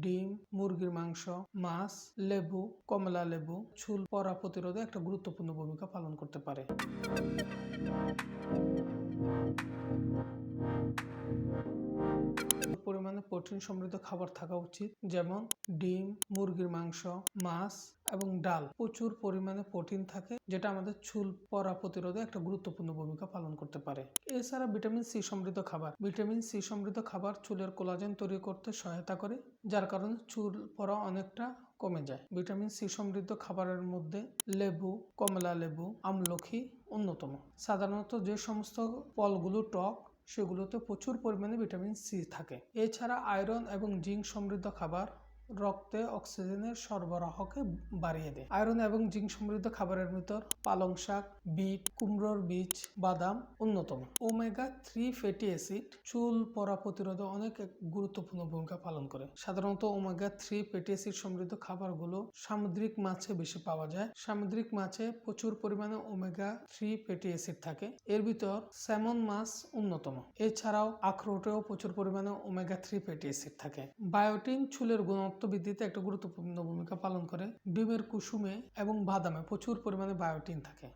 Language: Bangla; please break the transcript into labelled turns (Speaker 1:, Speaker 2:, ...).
Speaker 1: ডিম, মুরগির মাংস, মাছ, লেবু, কমলা লেবু চুল পরা প্রতিরোধে একটা গুরুত্বপূর্ণ ভূমিকা পালন করতে পারে। পরিমাণে প্রোটিন সমৃদ্ধ খাবার থাকা উচিত, যেমন ডিম, মুরগির মাংস, মাছ এবং ডাল। প্রচুর পরিমাণে প্রোটিন থাকে, যেটা আমাদের চুল পরা প্রতিরোধে একটা গুরুত্বপূর্ণ ভূমিকা পালন করতে পারে। এছাড়া ভিটামিন সি সমৃদ্ধ খাবার। ভিটামিন সি সমৃদ্ধ খাবার চুলের কোলাজেন তৈরি করতে সহায়তা করে, যার কারণে চুল পরা অনেকটা কমে যায়। ভিটামিন সি সমৃদ্ধ খাবারের মধ্যে লেবু, কমলা লেবু, আমলখি অন্যতম। সাধারণত যে সমস্ত ফলগুলো টক সেগুলোতে প্রচুর পরিমাণে ভিটামিন সি থাকে। এছাড়া আয়রন এবং জিঙ্ক সমৃদ্ধ খাবার রক্তে অক্সিজেনের সরবরাহকে বাড়িয়ে দেয়। আয়রন এবং জিঙ্ক সমৃদ্ধ খাবারের ভিতর পালং শাক, বিট, কুমড়োর বীজ, বাদাম অন্যতম। ওমেগা থ্রি ফ্যাটি অ্যাসিড চুল পরা প্রতিরোধে অনেক গুরুত্বপূর্ণ ভূমিকা পালন করে। সাধারণত ওমেগা থ্রি ফ্যাটি অ্যাসিড সমৃদ্ধ খাবারগুলো সামুদ্রিক মাছে বেশি পাওয়া যায়। সামুদ্রিক মাছে প্রচুর পরিমাণে ওমেগা থ্রি ফ্যাটি অ্যাসিড থাকে। এর ভিতর স্যামন মাছ অন্যতম। এছাড়াও আখরোটেও প্রচুর পরিমাণে ওমেগা থ্রি ফ্যাটি অ্যাসিড থাকে। বায়োটিন চুলের গুণত্ব বৃদ্ধিতে একটা গুরুত্বপূর্ণ ভূমিকা পালন করে। ডিমের কুসুমে এবং বাদামে প্রচুর পরিমাণে বায়োটিন থাকে।